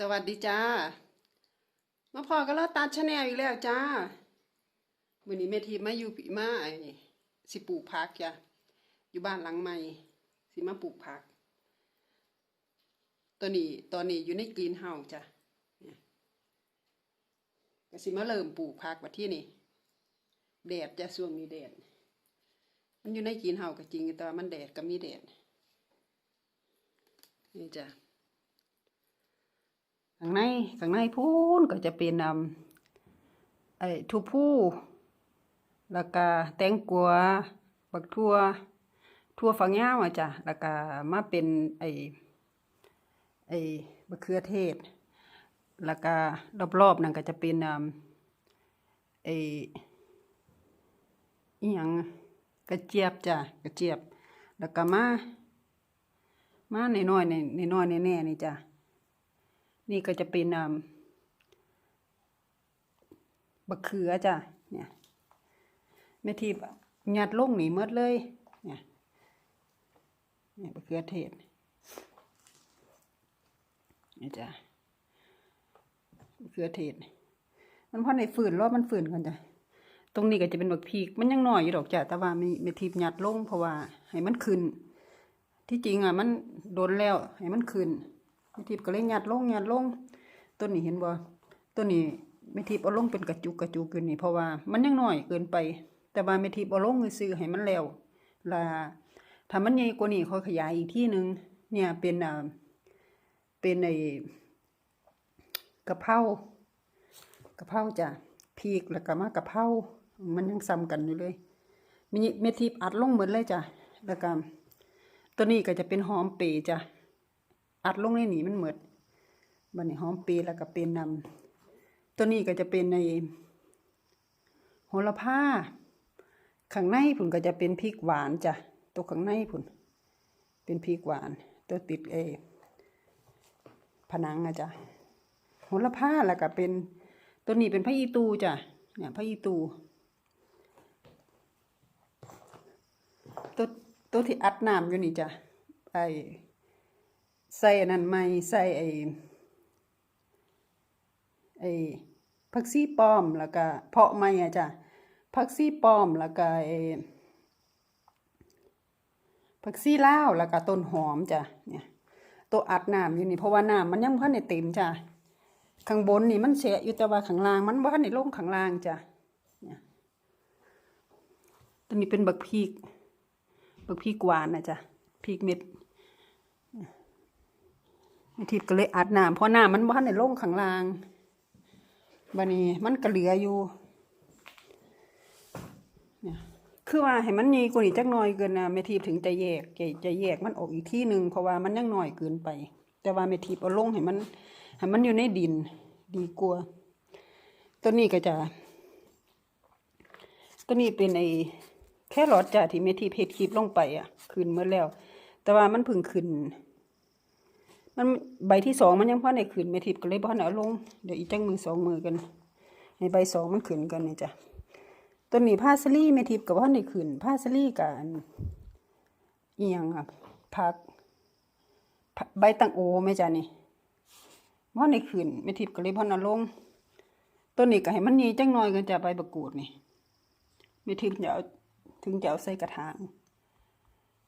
สวัสดีจ้ามาพอกันแล้วตัดชาแนลอีกแล้วจ้าวันนี้แม่ทีมาอยู่ปีมาไอ้สิปลูกผักจ้ะอยู่บ้านหลังใหม่สิมาปลูกผักตัวนี้ตอนนี้อยู่ในกรีนเฮาส์จ้ะเนี่ยก็สิมาเริ่มปลูกผักวันที่นี่แดดจะช่วงนี้แดด มันอยู่ในกรีนเฮาส์ก็จริงแต่ว่ามันแดดก็มีแดดนี่จ้ะ ข้างในข้างในพูนก็จะเป็น um, ไอ้ทูผู้แล้วก็แตงกวบักทั่วทั่วฝักยาวอะจ้ะแล้วก็มาเป็นไอ้ไอ้มะเขือเทศ แล้วก็รอบๆนั่นก็จะเป็น um, ไอ้อีหยังกระเจี๊ยบจ้ะกระเจี๊ยบ แล้วก็มา มาในน้อยในในน้อยๆแน่ๆนี่จ้ะ นี่ก็จะเป็นอ่าบักเขือจ้ะเนี่ยแม่ทีบยัดลงหนีเมดเลยเนี่ยเนี่ยบักเขือเทศนี่จ้ะบักเขือเทศมันพอในฝืนรอบมันฝืนกันจ้ะตรงนี้ก็จะเป็นบักพีกมันยังหน้อยอยู่ดอกจ้ะแต่ว่าม่ไม่ทีบยัดลงเพราะว่าให้มันขึ้น ที่จริงอะมันโดนแล้วให้มันขึ้น แม่ทิพก็เลยหยัดลงยัดลงต้นนี้เห็นบ่ต้นนี้แม่ทิพเอาลงเป็นกระจุกกระจุกอยู่นี่เพราะว่ามันยังน้อยเกินไป แต่ว่าแม่ทิพเอาลงซื้อให้มันแล้วล่ะถ้ามันใหญ่กว่านี้เขาขยายอีกที่หนึ่งเนี่ยเป็นอ่าเป็นไอ้กะเพรากระเพราจ้ะพริกแล้วก็มากะเพรามันยังซ้ำกันอยู่เลยมีแม่ทิพอัดลงเหมดเลยจ้ะแล้วก็ตัวนี้ก็จะเป็นหอมเปรย์จ้ะ อัดลงในหนีมันเหมือดบันนี้หอมปีแล้วก็เป็นนำตัวนี้ก็จะเป็นในโหระพาข้างในผุนก็จะเป็นพริกหวานจ้ะตัวข้างในผุนเป็นพริกหวาน ตัวติดเอผนังอะจ้ะโหระพาแล้วก็เป็นตัวนี้เป็นพระอีตูจ้ะเนี่ยพระอีตู ตัวตัวที่อัดน้ำอยู่นี่จ้ะไอ ใส่อันนั้นไม่ใส่ไอ้ไอ้ผักซีป้อมแล้วก็เพาะไม่อะจ้ะผักซีป้อมแล้วก็ไอ้ผักซีลาวแล้วก็ต้นหอมจ้ะเนี่ยตัวอัดน้ำอยู่นี่เพราะว่าน้ำมันยังพันในเต็มจ้ะข้างบนนี่มันเสียอยู่แต่ว่าข้างล่างมันพันในลงข้างล่างจ้ะเนี่ยตัวนี้เป็นบักพีกบักพีกหวานนะจ้ะพีกเม็ด แม่ทิพย์ก็เลยอัดน้ำเพราะน้ำมันบ้านในร่งข้างล่างบันนี้มันก็เหลืออยู่เนี่ยคือว่าให้มันมีกว่านี้จักหน่อยเกินนะแม่ทิพย์ถึงจะแยกจะจะแยกมันออกอีกที่หนึ่งเพราะว่ามันยังหน้อยเกินไป แต่ว่าแม่ทิพย์เอาลงให้มันให้มันอยู่ในดินดีกว่าตัวนี้ก็จะตัวนี้เป็นไอ้แค่รอดจ้ะที่แม่ทิพย์เฮ็ดคลิปลงไปอะ ขึ้นเมื่อแล้ว แต่ว่ามันพิ่งขึ้น มันใบที่สองมันยังพอในขืนไม่ทิพย์ก็เลยพอในเอาลงเดี๋ยวอีจังมือสองมือกันให้ใบสองมันขืนกันนี่จ้ะต้นนี้ผ้าสลี่ไม่ทิพย์กับพ่อในขืนผ้าสลี่กับอันเอียงอะผักใบตังโอไหมจ้ะนี่พ่อในขืนไม่ทิพย์ก็เลยพอเอาลงต้นนี้ก็ให้มันยีจังน้อยกันจะใบประกูดนี่ไม่ทิพย์จะเอาถึงจะเอาใส่กระถาง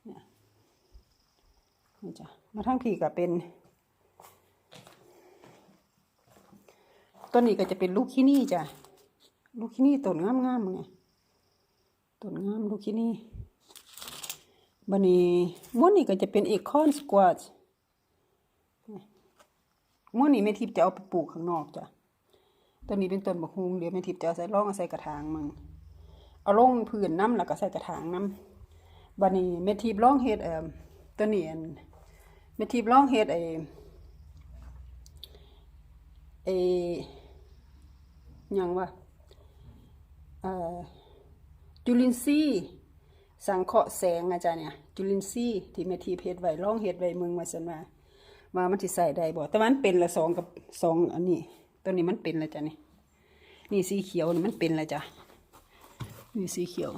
เนี่ยนี่จ้ะมาทั้งพี่ก็เป็น ต้นนี้ก็จะเป็นลูกขี้นี่จ้ะลูกขี้นี่ต้นงามๆไงต้นงามลูกขี้นี่บันนี้ม้วนนี่ก็จะเป็นเอกคอนสควอชม้วนนี่แม่ทิพย์จะเอาไปปลูกข้างนอกจ้ะต้นนี้เป็นต้นบกฮุงเดี๋ยวแม่ทิพย์จะเอาใส่ร่องเอาใส่กระถางมึงเอาลงพื้นน้ำแล้วก็ใส่กระถางน้ำบันนี้แม่ทิพย์ร่องเฮ็ดเอ่อต้นนี้อันแม่ทิพย์ร่องเฮ็ดไอ้ไอ้ ยังวะเอ่อจุลินทรีย์สังเคราะห์แสงอาจารย์เนี่ย จุลินทรีย์ที่แม่ทีเพชรไว้ร่องเฮ็ดไว้เมืองมาสันมาว่ามันสิใส่ได้บ่แต่มันเป็นละสองกับสองอันนี้ ตัวนี้มันเป็นละจ้ะนี่นี่สีเขียวนี่มันเป็นละจ้ะนี่สีเขียว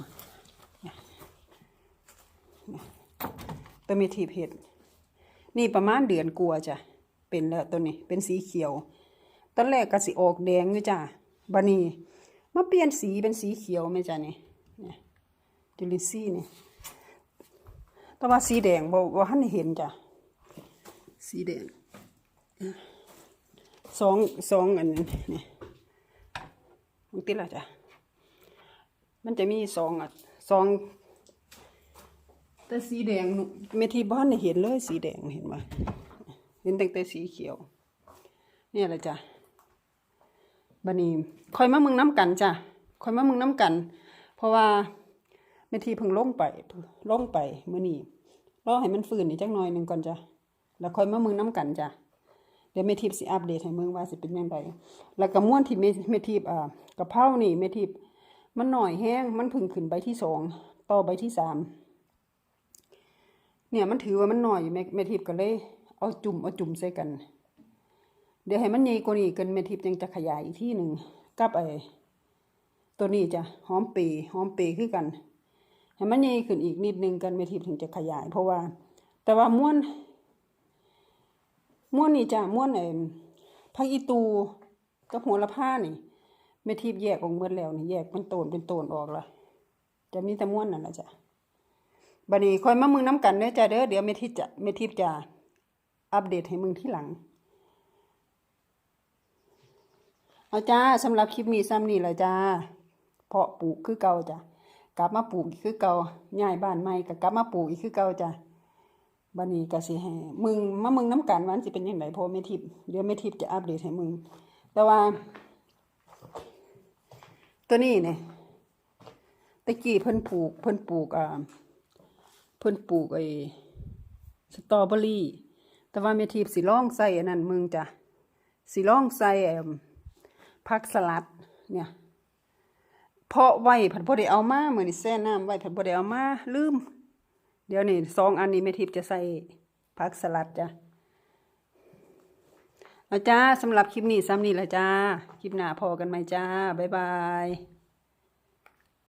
เนี่ยเนี่ยตัวแม่ทีเพชรนี่ประมาณเดือนกลัวจ้ะเป็นแล้วตัวนี้เป็นสีเขียวตอนแรกก็สิออกแดงอยู่จ้ะ บัดนี้มาเปลี่ยนสีเป็นสีเขียวแม่จ้ะนี่เนี่ยจุลินทรีย์นี่แต่ว่าสีแดงบ่บ่ทันได้เห็นจ้ะสีแดงสองสองอันนี้นี่มันติดละจ้ะมันจะมีสองอะสองแต่สีแดงหนูเมทีบ้านเห็นเลยสีแดงเห็นไหมเห็นแตั้งแต่สีเขียวเนี่ยแหละจ้ะ บันนี้คอยมามึงน้ำกันจ้ะคอยมามึงน้ำกัน เพราะว่าเมทีเพิ่งลงไปลงไปเมื่อนี้รอให้มันฟื้นอีกจักหน่อยหนึ่งก่อนจ้ะแล้วคอยมามึงน้ำกันจ้ะเดี๋ยวเมทีสิอัปเดตให้มึงว่าสิเป็นยังไงแล้วก็ม้วนที่เมทีอ่ากระเพรานี่เมทีมันหน่อยแห้งมันพึ่งขึ้นใบที่สองต่อใบที่สามเนี่ยมันถือว่ามันหน่อยเมเมทีก็เลยเอาจุ่มเอาจุ่มใส่กัน เดี๋ยวให้มันใหญ่กว่านี้กันเมทิพย์ยังจะขยายอีกที่หนึ่งกับไอ้ตัวนี้จะหอมปีหอมปีคือกัน ให้มันใหญ่ขึ้นอีกนิดนึงกันเมทิพย์ถึงจะขยาย เพราะว่า แต่ว่าม้วน ม้วนนี่จ้ะม้วนไอ้พักอีตูกับหัวละผ้านี่เมทิพย์แยกออกเมื่อแล้วนี่แยกเป็นโตนเป็นโตนออกละจะมีแต่ม้วนนั่นแหละจ้ะบัดนี้คอยมามึงน้ำกันเด้อจ้ะเด้อเดี๋ยวเมทิพจะเมทิพจะอัปเดตให้มึงที่หลัง เอาจ้าสำหรับคลิปนี้ซ้ำนี่แหละจ้า เพาะปลูกคือเก่าจ้ะกลับมาปลูกอีกคือเก่าย้ายบ้านใหม่ก็กลับมาปลูกอีกคือเก่าจ้ะบัดนี้ก็สิให้มึงมามึงน้ำกันวามันสิเป็นยังไงพอแม่ทิพย์เดี๋ยวแม่ทิพย์จะอัปเดตให้มึง แต่ว่า ตัวนี้เนี่ยตะกี้เพิ่นปลูก เพิ่นปลูกอ่าเพิ่นปลูกไอ้สตรอเบอรี่ แต่ว่าแม่ทิพย์สิลองใส่อันนั้นมึงจ้ะสิลองใส่เอิ่ม ผักสลัดเนี่ยเพาะไว้ผัดพอได้เอามาเหมือนแซ่น้ำไว้ผัดพอได้เอามาลืม เดี๋ยวนี่สองอันนี้แม่ทิพย์จะใส่ผักสลัดจ้ะเอาจ้าสำหรับคลิปนี้ซ้ำนี่แหละจ้า คลิปหน้าพอกันไหมจ้า บ๊ายบาย